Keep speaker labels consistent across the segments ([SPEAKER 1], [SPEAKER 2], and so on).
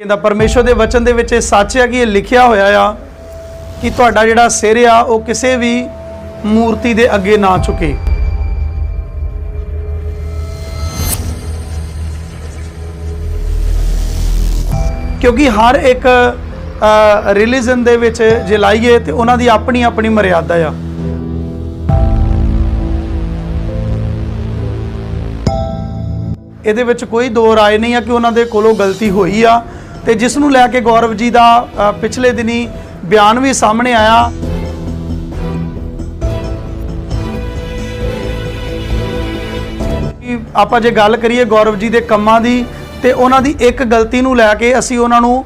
[SPEAKER 1] ਕਹਿੰਦਾ, ਪਰਮੇਸ਼ਰ ਦੇ ਵਚਨ ਦੇ ਵਿੱਚ ਇਹ ਸੱਚ ਹੈ ਕਿ ਇਹ ਲਿਖਿਆ ਹੋਇਆ ਆ ਕਿ ਤੁਹਾਡਾ ਜਿਹੜਾ ਸਿਰ ਆ, ਉਹ ਕਿਸੇ ਵੀ ਮੂਰਤੀ ਦੇ ਅੱਗੇ ਨਾ ਝੁਕੇ। ਕਿਉਂਕਿ ਹਰ ਇੱਕ ਰਿਲੀਜਨ ਦੇ ਵਿੱਚ ਜੇ ਲਾਈਏ ਤੇ ਉਹਨਾਂ ਦੀ ਆਪਣੀ ਆਪਣੀ ਮਰਿਆਦਾ ਆ। ਇਹਦੇ ਵਿੱਚ ਕੋਈ ਦੋ ਰਾਏ ਨਹੀਂ ਆ ਕਿ ਉਹਨਾਂ ਦੇ ਕੋਲੋਂ ਗਲਤੀ ਹੋਈ ਆ। ਤੇ ਜਿਸ ਨੂੰ ਲੈ ਕੇ ਗੌਰਵ ਜੀ ਦਾ ਪਿਛਲੇ ਦਿਨੀ ਬਿਆਨ ਵੀ ਸਾਹਮਣੇ ਆਇਆ। ਆਪਾਂ ਜੇ ਗੱਲ ਕਰੀਏ ਗੌਰਵ ਜੀ ਦੇ ਕੰਮਾਂ ਦੀ, ਤੇ ਉਹਨਾਂ ਦੀ ਇੱਕ ਗਲਤੀ ਨੂੰ ਲੈ ਕੇ ਅਸੀਂ ਉਹਨਾਂ ਨੂੰ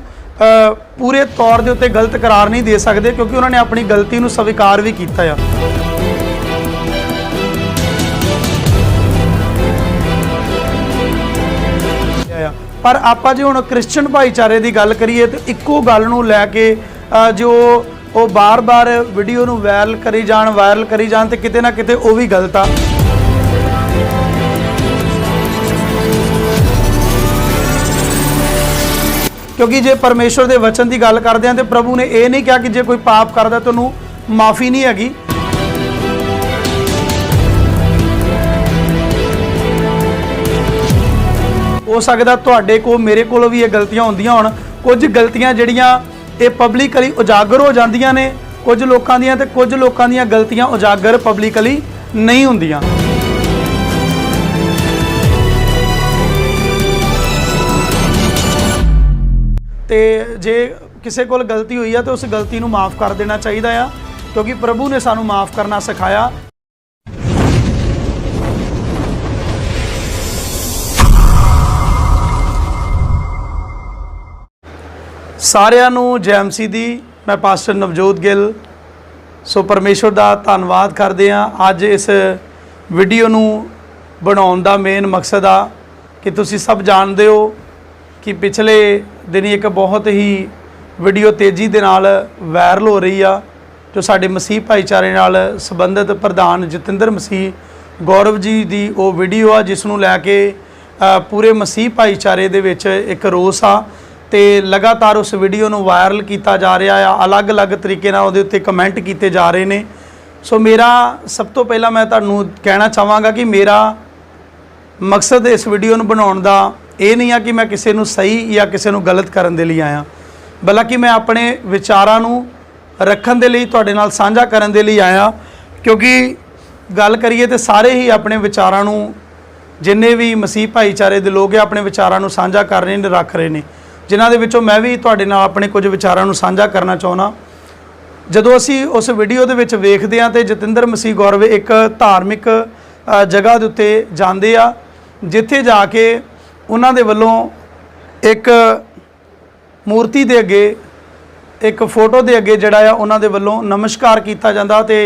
[SPEAKER 1] ਪੂਰੇ ਤੌਰ ਦੇ ਉੱਤੇ ਗਲਤ ਕਰਾਰ ਨਹੀਂ ਦੇ ਸਕਦੇ, ਕਿਉਂਕਿ ਉਹਨਾਂ ਨੇ ਆਪਣੀ ਗਲਤੀ ਨੂੰ ਸਵੀਕਾਰ ਵੀ ਕੀਤਾ ਆ। ਪਰ ਆਪਾਂ ਜੇ ਹੁਣ ਕ੍ਰਿਸਚੀਅਨ ਭਾਈਚਾਰੇ ਦੀ ਗੱਲ ਕਰੀਏ ਤੇ ਇੱਕੋ ਗੱਲ ਨੂੰ ਲੈ ਕੇ ਜੋ ਉਹ ਬਾਰ-ਬਾਰ ਵੀਡੀਓ ਨੂੰ ਵਾਇਰਲ ਕਰੀ ਜਾਣ ਵਾਇਰਲ ਕਰੀ ਜਾਣ ਤੇ ਕਿਤੇ ਨਾ ਕਿਤੇ ਉਹ ਵੀ ਗਲਤ ਆ। ਕਿਉਂਕਿ ਜੇ ਪਰਮੇਸ਼ਰ ਦੇ ਵਚਨ ਦੀ ਗੱਲ ਕਰਦੇ ਆ ਤੇ ਪ੍ਰਭੂ ਨੇ ਇਹ ਨਹੀਂ ਕਿਹਾ ਕਿ ਜੇ ਕੋਈ ਪਾਪ ਕਰਦਾ ਤੁਹਾਨੂੰ ਮਾਫੀ ਨਹੀਂ ਹੈਗੀ। ਹੋ ਸਕਦਾ ਤੁਹਾਡੇ ਕੋਲ, ਮੇਰੇ ਕੋਲ ਵੀ ਇਹ ਗਲਤੀਆਂ ਹੁੰਦੀਆਂ ਹੋਣ। ਕੁਝ ਗਲਤੀਆਂ ਜਿਹੜੀਆਂ ਇਹ ਪਬਲਿਕਲੀ ਉਜਾਗਰ ਹੋ ਜਾਂਦੀਆਂ ਨੇ, ਕੁਝ ਲੋਕਾਂ ਦੀਆਂ ਤੇ ਕੁਝ ਲੋਕਾਂ ਦੀਆਂ ਗਲਤੀਆਂ ਉਜਾਗਰ ਪਬਲਿਕਲੀ ਨਹੀਂ ਹੁੰਦੀਆਂ। ਤੇ ਜੇ ਕਿਸੇ ਕੋਲ ਗਲਤੀ ਹੋਈ ਆ, ਤਾਂ ਉਸ ਗਲਤੀ ਨੂੰ ਮਾਫ ਕਰ ਦੇਣਾ ਚਾਹੀਦਾ ਆ, ਕਿਉਂਕਿ ਪ੍ਰਭੂ ਨੇ ਸਾਨੂੰ ਮਾਫ ਕਰਨਾ ਸਿਖਾਇਆ। ਸਾਰਿਆਂ ਨੂੰ ਜੈਮਸੀ ਦੀ, ਮੈਂ ਪਾਸਟਰ ਨਵਜੋਤ ਗਿੱਲ। ਸੋ ਪਰਮੇਸ਼ਵਰ ਦਾ ਧੰਨਵਾਦ ਕਰਦੇ ਹਾਂ। ਅੱਜ ਇਸ ਵੀਡੀਓ ਨੂੰ ਬਣਾਉਣ ਦਾ ਮੇਨ ਮਕਸਦ ਆ ਕਿ ਤੁਸੀਂ ਸਭ ਜਾਣਦੇ ਹੋ ਕਿ ਪਿਛਲੇ ਦਿਨੀ ਇੱਕ ਬਹੁਤ ਹੀ ਵੀਡੀਓ ਤੇਜ਼ੀ ਦੇ ਨਾਲ ਵਾਇਰਲ ਹੋ ਰਹੀ ਆ, ਜੋ ਸਾਡੇ ਮਸੀਹ ਭਾਈਚਾਰੇ ਨਾਲ ਸੰਬੰਧਿਤ ਪ੍ਰਧਾਨ ਜਤਿੰਦਰ ਮਸੀਹ ਗੌਰਵ ਜੀ ਦੀ ਉਹ ਵੀਡੀਓ ਆ, ਜਿਸ ਨੂੰ ਲੈ ਕੇ ਪੂਰੇ ਮਸੀਹ ਭਾਈਚਾਰੇ ਦੇ ਵਿੱਚ ਇੱਕ ਰੋਸ ਆ। ਤੇ ਲਗਾਤਾਰ ਉਸ ਵੀਡੀਓ ਨੂੰ ਵਾਇਰਲ ਕੀਤਾ ਜਾ ਰਿਹਾ ਆ। ਅਲੱਗ-ਅਲੱਗ ਤਰੀਕੇ ਨਾਲ ਉਹਦੇ ਉੱਤੇ ਕਮੈਂਟ ਕੀਤੇ ਜਾ ਰਹੇ ਨੇ। ਸੋ ਮੇਰਾ ਸਭ ਤੋਂ ਪਹਿਲਾਂ ਮੈਂ ਤੁਹਾਨੂੰ ਕਹਿਣਾ ਚਾਹਾਂਗਾ ਕਿ ਮੇਰਾ ਮਕਸਦ ਇਸ ਵੀਡੀਓ ਨੂੰ ਬਣਾਉਣ ਦਾ ਇਹ ਨਹੀਂ ਆ ਕਿ ਮੈਂ ਕਿਸੇ ਨੂੰ ਸਹੀ ਜਾਂ ਕਿਸੇ ਨੂੰ ਗਲਤ ਕਰਨ ਦੇ ਲਈ ਆਇਆ। ਬਲਕਿ ਮੈਂ ਆਪਣੇ ਵਿਚਾਰਾਂ ਨੂੰ ਰੱਖਣ ਦੇ ਲਈ, ਤੁਹਾਡੇ ਨਾਲ ਸਾਂਝਾ ਕਰਨ ਦੇ ਲਈ ਆਇਆ। ਕਿਉਂਕਿ ਗੱਲ ਕਰੀਏ ਤੇ ਸਾਰੇ ਹੀ ਆਪਣੇ ਵਿਚਾਰਾਂ ਨੂੰ, ਜਿੰਨੇ ਵੀ ਮਸੀਹ ਭਾਈਚਾਰੇ ਦੇ ਲੋਕ ਆ, ਆਪਣੇ ਵਿਚਾਰਾਂ ਨੂੰ ਸਾਂਝਾ ਕਰ ਰਹੇ ਨੇ, ਰੱਖ ਰਹੇ ਨੇ। ਜਿਨ੍ਹਾਂ ਦੇ ਵਿੱਚੋਂ ਮੈਂ ਵੀ ਤੁਹਾਡੇ ਨਾਲ ਆਪਣੇ ਕੁਝ ਵਿਚਾਰਾਂ ਨੂੰ ਸਾਂਝਾ ਕਰਨਾ ਚਾਹੁੰਦਾ। ਜਦੋਂ ਅਸੀਂ ਉਸ ਵੀਡੀਓ ਦੇ ਵਿੱਚ ਵੇਖਦੇ ਹਾਂ ਤੇ ਜਤਿੰਦਰ ਮਸੀਹ ਗੌਰਵ ਇੱਕ ਧਾਰਮਿਕ ਜਗ੍ਹਾ ਦੇ ਉੱਤੇ ਜਾਂਦੇ ਆ, ਜਿੱਥੇ ਜਾ ਕੇ ਉਹਨਾਂ ਦੇ ਵੱਲੋਂ ਇੱਕ ਮੂਰਤੀ ਦੇ ਅੱਗੇ, ਇੱਕ ਫੋਟੋ ਦੇ ਅੱਗੇ ਜਿਹੜਾ ਆ ਉਹਨਾਂ ਦੇ ਵੱਲੋਂ ਨਮਸਕਾਰ ਕੀਤਾ ਜਾਂਦਾ ਤੇ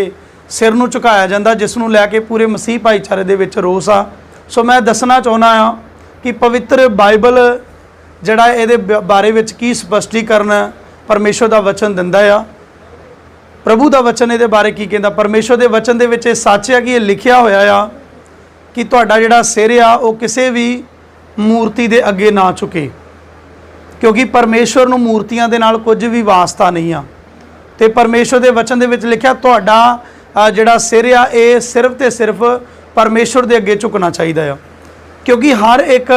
[SPEAKER 1] ਸਿਰ ਨੂੰ ਝੁਕਾਇਆ ਜਾਂਦਾ, ਜਿਸ ਨੂੰ ਲੈ ਕੇ ਪੂਰੇ ਮਸੀਹ ਭਾਈਚਾਰੇ ਦੇ ਵਿੱਚ ਰੋਸ ਆ। ਸੋ ਮੈਂ ਦੱਸਣਾ ਚਾਹੁੰਦਾ ਆ ਕਿ ਪਵਿੱਤਰ ਬਾਈਬਲ ਜਿਹੜਾ ਇਹਦੇ ਬ- ਬਾਰੇ ਵਿੱਚ ਕੀ ਸਪਸ਼ਟੀਕਰਨ ਪਰਮੇਸ਼ਰ ਦਾ ਵਚਨ ਦਿੰਦਾ ਆ? ਪ੍ਰਭੂ ਦਾ ਵਚਨ ਇਹਦੇ ਬਾਰੇ ਕੀ ਕਹਿੰਦਾ? ਪਰਮੇਸ਼ਰ ਦੇ ਵਚਨ ਦੇ ਵਿੱਚ ਇਹ ਸੱਚ ਆ ਕਿ ਇਹ ਲਿਖਿਆ ਹੋਇਆ ਆ ਕਿ ਤੁਹਾਡਾ ਜਿਹੜਾ ਸਿਰ ਆ, ਉਹ ਕਿਸੇ ਵੀ ਮੂਰਤੀ ਦੇ ਅੱਗੇ ਨਾ ਝੁਕੇ। ਕਿਉਂਕਿ ਪਰਮੇਸ਼ਵਰ ਨੂੰ ਮੂਰਤੀਆਂ ਦੇ ਨਾਲ ਕੁਝ ਵੀ ਵਾਸਤਾ ਨਹੀਂ ਆ। ਤੇ ਪਰਮੇਸ਼ਵਰ ਦੇ ਵਚਨ ਦੇ ਵਿੱਚ ਲਿਖਿਆ, ਤੁਹਾਡਾ ਜਿਹੜਾ ਸਿਰ ਆ, ਇਹ ਸਿਰਫ ਤੇ ਸਿਰਫ ਪਰਮੇਸ਼ਵਰ ਦੇ ਅੱਗੇ ਝੁਕਣਾ ਚਾਹੀਦਾ ਆ। ਕਿਉਂਕਿ ਹਰ ਇੱਕ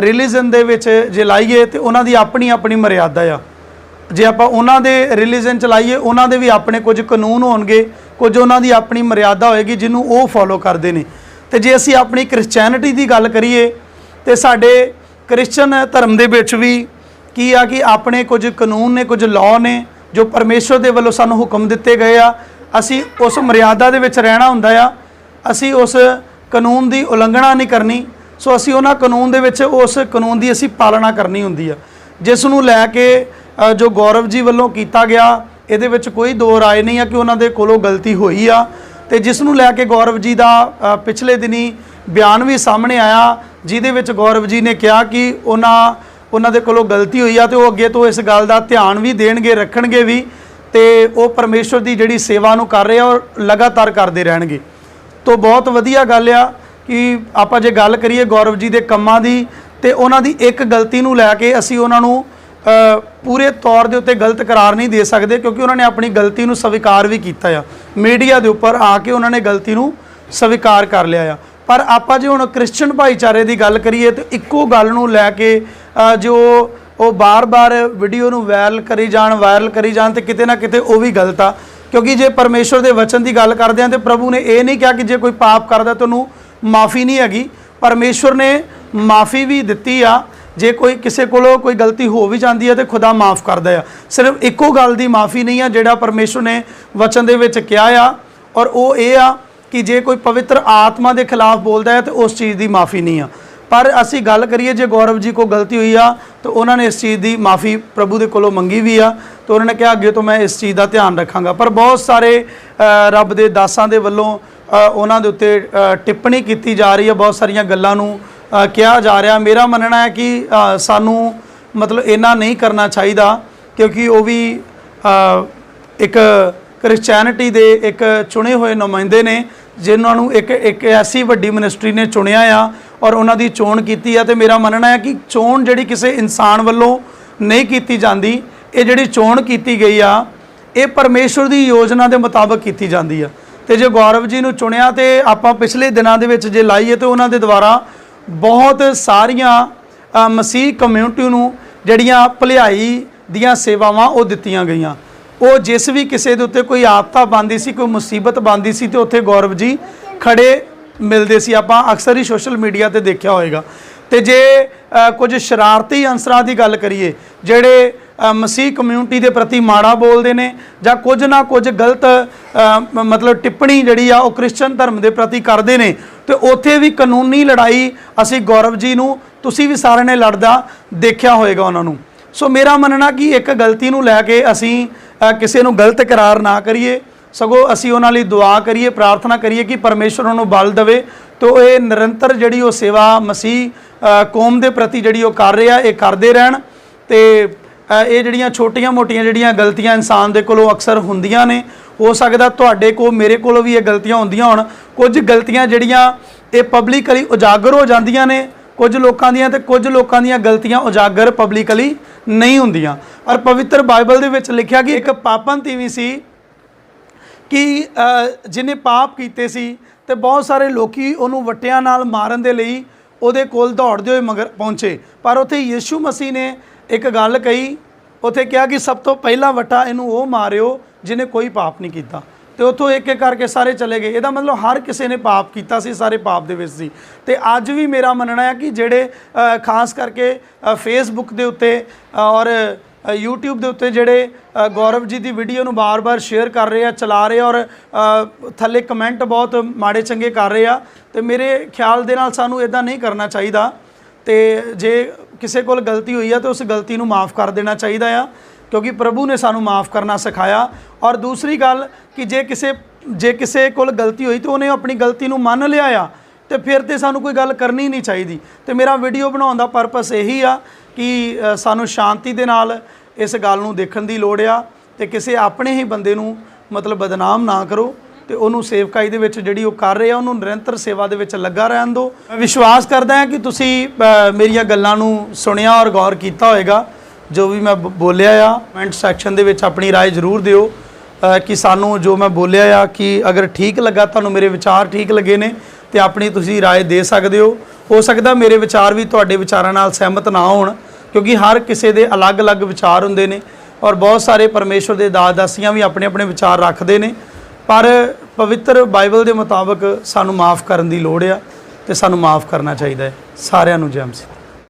[SPEAKER 1] ਰਿਲੀਜਨ ਦੇ ਵਿੱਚ ਜੇ ਲਾਈਏ ਤੇ ਉਹਨਾਂ ਦੀ ਆਪਣੀ ਆਪਣੀ ਮਰਿਆਦਾ ਆ। ਜੇ ਆਪਾਂ ਉਹਨਾਂ ਦੇ ਰਿਲੀਜਨ ਚ ਲਾਈਏ, ਉਹਨਾਂ ਦੇ ਵੀ ਆਪਣੇ ਕੁਝ ਕਾਨੂੰਨ ਹੋਣਗੇ, ਕੁਝ ਉਹਨਾਂ ਦੀ ਆਪਣੀ ਮਰਿਆਦਾ ਹੋਏਗੀ ਜਿਹਨੂੰ ਉਹ ਫੋਲੋ ਕਰਦੇ ਨੇ। ਤੇ ਜੇ ਅਸੀਂ ਆਪਣੀ ਕ੍ਰਿਸਚੀਅਨਿਟੀ ਦੀ ਗੱਲ ਕਰੀਏ, ਤੇ ਸਾਡੇ ਕ੍ਰਿਸਚਨ ਧਰਮ ਦੇ ਵਿੱਚ ਵੀ ਕੀ ਆ ਕਿ ਆਪਣੇ ਕੁਝ ਕਾਨੂੰਨ ਨੇ, ਕੁਝ ਲਾਅ ਨੇ, ਜੋ ਪਰਮੇਸ਼ਰ ਦੇ ਵੱਲੋਂ ਸਾਨੂੰ ਹੁਕਮ ਦਿੱਤੇ ਗਏ ਆ। ਅਸੀਂ ਉਸ ਮਰਿਆਦਾ ਦੇ ਵਿੱਚ ਰਹਿਣਾ ਹੁੰਦਾ ਆ। ਅਸੀਂ ਉਸ ਕਾਨੂੰਨ ਦੀ ਉਲੰਘਣਾ ਨਹੀਂ ਕਰਨੀ। ਸੋ ਅਸੀਂ ਉਹਨਾਂ ਕਾਨੂੰਨ ਦੇ ਵਿੱਚ ਉਸ ਕਾਨੂੰਨ ਦੀ ਅਸੀਂ ਪਾਲਣਾ ਕਰਨੀ ਹੁੰਦੀ ਆ। ਜਿਸ ਨੂੰ ਲੈ ਕੇ ਜੋ ਗੌਰਵ ਜੀ ਵੱਲੋਂ ਕੀਤਾ ਗਿਆ, ਇਹਦੇ ਵਿੱਚ ਕੋਈ ਦੋ ਰਾਏ ਨਹੀਂ ਆ ਕਿ ਉਹਨਾਂ ਦੇ ਕੋਲੋਂ ਗਲਤੀ ਹੋਈ ਆ। ਤੇ ਜਿਸ ਨੂੰ ਲੈ ਕੇ ਗੌਰਵ ਜੀ ਦਾ ਪਿਛਲੇ ਦਿਨੀ ਬਿਆਨ ਵੀ ਸਾਹਮਣੇ ਆਇਆ, ਜਿਹਦੇ ਵਿੱਚ ਗੌਰਵ ਜੀ ਨੇ ਕਿਹਾ ਕਿ ਉਹਨਾਂ ਉਹਨਾਂ ਦੇ ਕੋਲੋਂ ਗਲਤੀ ਹੋਈ ਆ ਤੇ ਉਹ ਅੱਗੇ ਤੋਂ ਇਸ ਗੱਲ ਦਾ ਧਿਆਨ ਵੀ ਦੇਣਗੇ, ਰੱਖਣਗੇ ਵੀ, ਤੇ ਉਹ ਪਰਮੇਸ਼ਵਰ ਦੀ ਜਿਹੜੀ ਸੇਵਾ ਨੂੰ ਕਰ ਰਹੇ ਆ ਔਰ ਲਗਾਤਾਰ ਕਰਦੇ ਰਹਿਣਗੇ। ਤੋਂ ਬਹੁਤ ਵਧੀਆ ਗੱਲ ਆ। ਕਿ ਆਪਾਂ ਜੇ ਗੱਲ ਕਰੀਏ ਗੌਰਵ ਜੀ ਦੇ ਕੰਮਾਂ ਦੀ, ਤੇ ਉਹਨਾਂ ਦੀ ਇੱਕ ਗਲਤੀ ਨੂੰ ਲੈ ਕੇ ਅਸੀਂ ਉਹਨਾਂ ਨੂੰ ਪੂਰੇ ਤੌਰ ਦੇ ਉੱਤੇ ਗਲਤ ਕਰਾਰ ਨਹੀਂ ਦੇ ਸਕਦੇ ਕਿਉਂਕਿ ਉਹਨਾਂ ਨੇ ਆਪਣੀ ਗਲਤੀ ਨੂੰ ਸਵੀਕਾਰ ਵੀ ਕੀਤਾ ਆ। ਮੀਡੀਆ ਦੇ ਉੱਪਰ ਆ ਕੇ ਉਹਨਾਂ ਨੇ ਗਲਤੀ ਨੂੰ ਸਵੀਕਾਰ ਕਰ ਲਿਆ ਆ। ਪਰ ਆਪਾਂ ਜੇ ਹੁਣ ਕ੍ਰਿਸਚੀਅਨ ਭਾਈਚਾਰੇ ਦੀ ਗੱਲ ਕਰੀਏ, ਤੇ ਇੱਕੋ ਗੱਲ ਨੂੰ ਲੈ ਕੇ ਜੋ ਉਹ ਬਾਰ-ਬਾਰ ਵੀਡੀਓ ਨੂੰ ਵਾਇਰਲ ਕਰੀ ਜਾਣ, ਵਾਇਰਲ ਕਰੀ ਜਾਣ, ਤੇ ਕਿਤੇ ਨਾ ਕਿਤੇ ਉਹ ਵੀ ਗਲਤ ਆ। ਕਿਉਂਕਿ ਜੇ ਪਰਮੇਸ਼ਵਰ ਦੇ ਵਚਨ ਦੀ ਗੱਲ ਕਰਦੇ ਆ, ਤੇ ਪ੍ਰਭੂ ਨੇ ਇਹ ਨਹੀਂ ਕਿਹਾ ਕਿ ਜੇ ਕੋਈ ਪਾਪ ਕਰਦਾ ਤਾਂ ਉਹਨੂੰ ਮਾਫੀ ਨਹੀਂ ਹੈਗੀ। ਪਰਮੇਸ਼ਵਰ ਨੇ ਮਾਫੀ ਵੀ ਦਿੱਤੀ ਆ। ਜੇ ਕੋਈ ਕਿਸੇ ਕੋਲੋਂ ਕੋਈ ਗਲਤੀ ਹੋ ਵੀ ਜਾਂਦੀ ਹੈ ਤੇ ਖੁਦਾ ਮਾਫ ਕਰਦਾ ਆ। ਸਿਰਫ ਇੱਕੋ ਗੱਲ ਦੀ ਮਾਫੀ ਨਹੀਂ ਆ ਜਿਹੜਾ ਪਰਮੇਸ਼ਵਰ ਨੇ ਵਚਨ ਦੇ ਵਿੱਚ ਕਿਹਾ ਆ। ਔਰ ਉਹ ਇਹ ਆ ਕਿ ਜੇ ਕੋਈ ਪਵਿੱਤਰ ਆਤਮਾ ਦੇ ਖਿਲਾਫ ਬੋਲਦਾ ਹੈ ਤੇ ਉਸ ਚੀਜ਼ ਦੀ ਮਾਫੀ ਨਹੀਂ ਆ। ਪਰ ਅਸੀਂ ਗੱਲ ਕਰੀਏ ਜੇ ਗੌਰਵ ਜੀ ਕੋ ਗਲਤੀ ਹੋਈ ਆ, ਤਾਂ ਉਹਨਾਂ ਨੇ ਇਸ ਚੀਜ਼ ਦੀ ਮਾਫੀ ਪ੍ਰਭੂ ਦੇ ਕੋਲੋਂ ਮੰਗੀ ਵੀ ਆ। ਤਾਂ ਉਹਨਾਂ ਨੇ ਕਿਹਾ, ਅੱਗੇ ਤੋਂ ਮੈਂ ਇਸ ਚੀਜ਼ ਦਾ ਧਿਆਨ ਰੱਖਾਂਗਾ। ਪਰ ਬਹੁਤ ਸਾਰੇ ਰੱਬ ਦੇ ਦਾਸਾਂ ਦੇ ਵੱਲੋਂ ਉਹਨਾਂ ਦੇ ਉੱਤੇ ਟਿੱਪਣੀ ਕੀਤੀ ਜਾ ਰਹੀ ਹੈ, ਬਹੁਤ ਸਾਰੀਆਂ ਗੱਲਾਂ ਨੂੰ ਕਿਹਾ ਜਾ ਰਿਹਾ। ਮੇਰਾ ਮੰਨਣਾ ਹੈ ਕਿ ਸਾਨੂੰ ਮਤਲਬ ਇੰਨਾ ਨਹੀਂ ਕਰਨਾ ਚਾਹੀਦਾ, ਕਿਉਂਕਿ ਉਹ ਵੀ ਇੱਕ ਕ੍ਰਿਸਚੀਅਨਿਟੀ ਦੇ ਇੱਕ ਚੁਣੇ ਹੋਏ ਨੁਮਾਇੰਦੇ ਨੇ, ਜਿਨ੍ਹਾਂ ਨੂੰ ਇੱਕ ਇੱਕ ਐਸੀ ਵੱਡੀ ਮਿਨਿਸਟਰੀ ਨੇ ਚੁਣਿਆ ਆ ਔਰ ਉਹਨਾਂ ਦੀ ਚੋਣ ਕੀਤੀ ਆ। ਤੇ ਮੇਰਾ ਮੰਨਣਾ ਹੈ ਕਿ ਚੋਣ ਜਿਹੜੀ ਕਿਸੇ ਇਨਸਾਨ ਵੱਲੋਂ ਨਹੀਂ ਕੀਤੀ ਜਾਂਦੀ, ਇਹ ਜਿਹੜੀ ਚੋਣ ਕੀਤੀ ਗਈ ਆ, ਇਹ ਪਰਮੇਸ਼ਵਰ ਦੀ ਯੋਜਨਾ ਦੇ ਮੁਤਾਬਕ ਕੀਤੀ ਜਾਂਦੀ ਆ। ਤੇ ਜੇ ਗੌਰਵ ਜੀ ਨੂੰ ਚੁਣਿਆ ਤੇ ਆਪਾਂ ਪਿਛਲੇ ਦਿਨਾਂ ਦੇ ਵਿੱਚ ਜੇ ਲਾਈਏ ਤੇ ਉਹਨਾਂ ਦੇ ਦੁਆਰਾ ਬਹੁਤ ਸਾਰੀਆਂ ਮਸੀਹ ਕਮਿਊਨਿਟੀ ਨੂੰ ਜਿਹੜੀਆਂ ਭਲਾਈ ਦੀਆਂ ਸੇਵਾਵਾਂ ਉਹ ਦਿੱਤੀਆਂ ਗਈਆਂ। ਉਹ ਜਿਸ ਵੀ ਕਿਸੇ ਦੇ ਉੱਤੇ ਕੋਈ ਆਫਤਾ ਬੰਦੀ ਸੀ, ਕੋਈ ਮੁਸੀਬਤ ਬੰਦੀ ਸੀ ਤੇ ਉੱਥੇ ਗੌਰਵ ਜੀ ਖੜੇ ਮਿਲਦੇ ਸੀ। ਆਪਾਂ ਅਕਸਰ ਹੀ ਸੋਸ਼ਲ ਮੀਡੀਆ ਤੇ ਦੇਖਿਆ ਹੋਵੇਗਾ ਤੇ ਜੇ ਕੁਝ ਸ਼ਰਾਰਤੀ ਅੰਸਰਾਂ ਦੀ ਗੱਲ ਕਰੀਏ, ਜਿਹੜੇ ਮਸੀਹ ਕਮਿਊਨਿਟੀ ਦੇ ਪ੍ਰਤੀ ਮਾੜਾ ਬੋਲਦੇ ਨੇ ਜਾਂ ਕੁਝ ਨਾ ਕੁਝ ਗਲਤ ਮ- ਮਤਲਬ ਟਿੱਪਣੀ ਜਿਹੜੀ ਆ ਉਹ ਕ੍ਰਿਸਚੀਅਨ ਧਰਮ ਦੇ ਪ੍ਰਤੀ ਕਰਦੇ ਨੇ। ਤੇ ਉੱਥੇ ਵੀ ਕਾਨੂੰਨੀ ਲੜਾਈ ਅਸੀਂ ਗੌਰਵ ਜੀ ਨੂੰ, ਤੁਸੀਂ ਵੀ ਸਾਰਿਆਂ ਨੇ ਲੜਦਾ ਦੇਖਿਆ ਹੋਵੇਗਾ ਉਹਨਾਂ ਨੂੰ। ਸੋ ਮੇਰਾ ਮੰਨਣਾ ਕਿ ਇੱਕ ਗਲਤੀ ਨੂੰ ਲੈ ਕੇ ਅਸੀਂ ਕਿਸੇ ਨੂੰ ਗਲਤ ਕਰਾਰ ਨਾ ਕਰੀਏ। ਸਗੋਂ ਅਸੀਂ ਉਹਨਾਂ ਲਈ ਦੁਆ ਕਰੀਏ, ਪ੍ਰਾਰਥਨਾ ਕਰੀਏ ਕਿ ਪਰਮੇਸ਼ਰ ਉਹਨਾਂ ਨੂੰ ਬਲ ਦੇਵੇ। ਤੋ ਇਹ ਨਿਰੰਤਰ ਜਿਹੜੀ ਉਹ ਸੇਵਾ ਮਸੀਹ ਕੌਮ ਦੇ ਪ੍ਰਤੀ ਜਿਹੜੀ ਉਹ ਕਰ ਰਿਹਾ, ਇਹ ਕਰਦੇ ਰਹਿਣ। ਤੇ ਇਹ ਜਿਹੜੀਆਂ ਛੋਟੀਆਂ-ਮੋਟੀਆਂ ਜਿਹੜੀਆਂ ਗਲਤੀਆਂ ਇਨਸਾਨ ਦੇ ਕੋਲੋਂ ਅਕਸਰ ਹੁੰਦੀਆਂ ਨੇ ਹੋ ਸਕਦਾ ਤੁਹਾਡੇ ਕੋਲ ਮੇਰੇ ਕੋਲੋਂ ਵੀ ਇਹ ਗਲਤੀਆਂ ਹੁੰਦੀਆਂ ਹੋਣ। ਕੁਝ ਗਲਤੀਆਂ ਜਿਹੜੀਆਂ ਇਹ ਪਬਲਿਕਲੀ ਉਜਾਗਰ ਹੋ ਜਾਂਦੀਆਂ ਨੇ ਕੁਝ ਲੋਕਾਂ ਦੀਆਂ ਤੇ ਕੁਝ ਲੋਕਾਂ ਦੀਆਂ ਗਲਤੀਆਂ ਉਜਾਗਰ ਪਬਲਿਕਲੀ ਨਹੀਂ ਹੁੰਦੀਆਂ। ਔਰ ਪਵਿੱਤਰ ਬਾਈਬਲ ਦੇ ਵਿੱਚ ਲਿਖਿਆ ਕਿ ਇੱਕ ਪਾਪਨ ਤੀਵੀਂ ਸੀ ਕਿ ਅ, ਜਿਹਨੇ ਪਾਪ ਕੀਤੇ ਸੀ ਤੇ ਬਹੁਤ ਸਾਰੇ ਲੋਕੀ ਉਹਨੂੰ ਵਟਿਆਂ ਨਾਲ ਮਾਰਨ ਦੇ ਲਈ ਉਹਦੇ ਕੋਲ ਦੌੜਦੇ ਹੋਏ ਮਗਰ ਪਹੁੰਚੇ। ਪਰ ਉੱਥੇ ਯੀਸ਼ੂ ਮਸੀਹ ਨੇ ਇੱਕ ਗੱਲ ਕਹੀ ਉੱਥੇ ਕਿਹਾ ਕਿ ਸਭ ਤੋਂ ਪਹਿਲਾ ਵਟਾ ਇਹਨੂੰ ਉਹ ਮਾਰਿਓ ਜਿਹਨੇ ਕੋਈ ਪਾਪ ਨਹੀਂ ਕੀਤਾ। ਤੇ ਉੱਥੋਂ ਇੱਕ ਇੱਕ ਕਰਕੇ ਸਾਰੇ ਚਲੇ ਗਏ। ਇਹਦਾ ਮਤਲਬ ਹਰ ਕਿਸੇ ਨੇ ਪਾਪ ਕੀਤਾ ਸੀ ਸਾਰੇ ਪਾਪ ਦੇ ਵਿੱਚ ਸੀ। ਤੇ ਅੱਜ ਵੀ ਮੇਰਾ ਮੰਨਣਾ ਹੈ ਕਿ ਜਿਹੜੇ ਖਾਸ ਕਰਕੇ ਫੇਸਬੁੱਕ ਦੇ ਉੱਤੇ ਔਰ ਅ, YouTube ਦੇ ਉੱਤੇ ਜਿਹੜੇ ਗੌਰਵ ਜੀ ਦੀ ਵੀਡੀਓ ਨੂੰ ਬਾਰ-ਬਾਰ ਸ਼ੇਅਰ ਕਰ ਰਹੇ ਆ ਚਲਾ ਰਹੇ ਔਰ ਥੱਲੇ ਕਮੈਂਟ ਬਹੁਤ ਮਾੜੇ ਚੰਗੇ ਕਰ ਰਹੇ ਆ। ਤੇ ਮੇਰੇ ਖਿਆਲ ਦੇ ਨਾਲ ਸਾਨੂੰ ਇਦਾਂ ਨਹੀਂ ਕਰਨਾ ਚਾਹੀਦਾ। ਤੇ ਜੇ ਕਿਸੇ ਕੋਲ ਗਲਤੀ ਹੋਈ ਆ ਤੇ ਉਸ ਗਲਤੀ ਨੂੰ ਮਾਫ ਕਰ ਦੇਣਾ ਚਾਹੀਦਾ ਆ, ਕਿਉਂਕਿ ਪ੍ਰਭੂ ਨੇ ਸਾਨੂੰ ਮਾਫ ਕਰਨਾ ਸਿਖਾਇਆ। ਔਰ ਦੂਸਰੀ ਗੱਲ ਕਿ ਜੇ ਕਿਸੇ ਜੇ ਕਿਸੇ ਕੋਲ ਗਲਤੀ ਹੋਈ ਤੇ ਉਹਨੇ ਆਪਣੀ ਗਲਤੀ ਨੂੰ ਮੰਨ ਲਿਆ ਆ, ਤੇ ਫਿਰ ਤੇ ਸਾਨੂੰ ਕੋਈ ਗੱਲ ਕਰਨੀ ਨਹੀਂ ਚਾਹੀਦੀ। ਤੇ ਮੇਰਾ ਵੀਡੀਓ ਬਣਾਉਣ ਦਾ ਪਰਪਸ ਇਹੀ ਆ ਕਿ ਸਾਨੂੰ ਸ਼ਾਂਤੀ ਦੇ ਨਾਲ ਇਸ ਗੱਲ ਨੂੰ ਦੇਖਣ ਦੀ ਲੋੜ ਆ ਤੇ ਕਿਸੇ ਆਪਣੇ ਹੀ ਬੰਦੇ ਨੂੰ ਮਤਲਬ ਬਦਨਾਮ ਨਾ ਕਰੋ। ਤੇ ਉਹਨੂੰ ਸੇਵਕਾਈ ਦੇ ਵਿੱਚ ਜਿਹੜੀ ਉਹ ਕਰ ਰਿਹਾ ਉਹਨੂੰ ਨਿਰੰਤਰ ਸੇਵਾ ਦੇ ਵਿੱਚ ਲੱਗਾ ਰਹਿਣ ਦਿਓ ਮੈਂ ਵਿਸ਼ਵਾਸ ਕਰਦਾ ਹਾਂ ਕਿ ਤੁਸੀਂ ਅ, ਮੇਰੀਆਂ ਗੱਲਾਂ ਨੂੰ ਸੁਣਿਆ ਔਰ ਗੌਰ ਕੀਤਾ ਹੋਵੇਗਾ ਜੋ ਵੀ ਮੈਂ ਬ- ਬੋਲਿਆ ਆ ਕਮੈਂਟ ਸੈਕਸ਼ਨ ਦੇ ਵਿੱਚ ਆਪਣੀ رائے ਜ਼ਰੂਰ ਦਿਓ ਅ, ਕਿ ਸਾਨੂੰ ਜੋ ਮੈਂ ਬੋਲਿਆ ਆ ਕਿ ਅਗਰ ਠੀਕ ਲੱਗਾ ਤੁਹਾਨੂੰ ਮੇਰੇ ਵਿਚਾਰ ਠੀਕ ਲੱਗੇ ਨੇ ਤੇ ਆਪਣੀ ਤੁਸੀਂ رائے ਦੇ ਸਕਦੇ ਹੋ ਹੋ ਸਕਦਾ ਮੇਰੇ ਵਿਚਾਰ ਵੀ ਤੁਹਾਡੇ ਵਿਚਾਰਾਂ ਨਾਲ ਸਹਿਮਤ ਨਾ ਹੋਣ ਕਿਉਂਕਿ ਹਰ ਕਿਸੇ ਦੇ ਅਲੱਗ-ਅਲੱਗ ਵਿਚਾਰ ਹੁੰਦੇ ਨੇ ਔਰ ਬਹੁਤ ਸਾਰੇ ਪਰਮੇਸ਼ਵਰ ਦੇ ਦਾਸ-ਦਾਸੀਆਂ ਵੀ ਆਪਣੇ-ਆਪਣੇ ਵਿਚਾਰ ਰੱਖਦੇ ਨੇ ਪਰ ਪਵਿੱਤਰ ਬਾਈਬਲ ਦੇ ਮੁਤਾਬਕ ਸਾਨੂੰ ਮਾਫ ਕਰਨ ਦੀ ਲੋੜ ਆ ਤੇ ਸਾਨੂੰ ਮਾਫ ਕਰਨਾ ਚਾਹੀਦਾ ਹੈ। ਸਾਰਿਆਂ ਨੂੰ ਜੈ ਮਸੀਹ।